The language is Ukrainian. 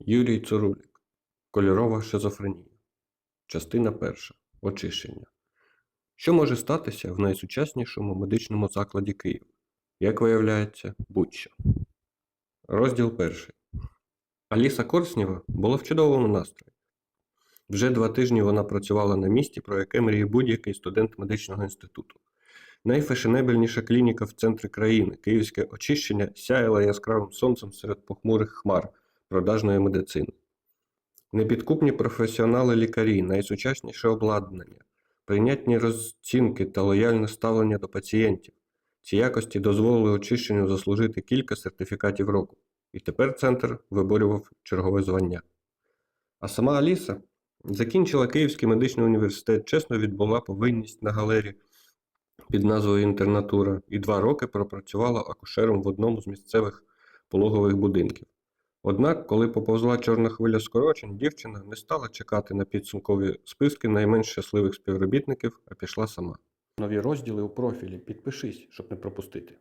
Юрій Цурулік. Кольорова шизофренія. Частина перша. Очищення. Що може статися в найсучаснішому медичному закладі Києва? Як виявляється, будь-що. Розділ перший. Аліса Корснєва була в чудовому настрої. Вже два тижні вона працювала на місці, про яке мріє будь-який студент медичного інституту. Найфешенебельніша клініка в центрі країни, київське очищення, сяяла яскравим сонцем серед похмурих хмар продажної медицини. Непідкупні професіонали-лікарі, найсучасніше обладнання, прийнятні розцінки та лояльне ставлення до пацієнтів. Ці якості дозволили очищенню заслужити кілька сертифікатів року. І тепер центр виборював чергове звання. А сама Аліса закінчила Київський медичний університет, чесно відбула повинність на галері під назвою Інтернатура і два роки пропрацювала акушером в одному з місцевих пологових будинків. Однак, коли поповзла чорна хвиля скорочень, дівчина не стала чекати на підсумкові списки найменш щасливих співробітників, а пішла сама. Нові розділи у профілі. Підпишись, щоб не пропустити.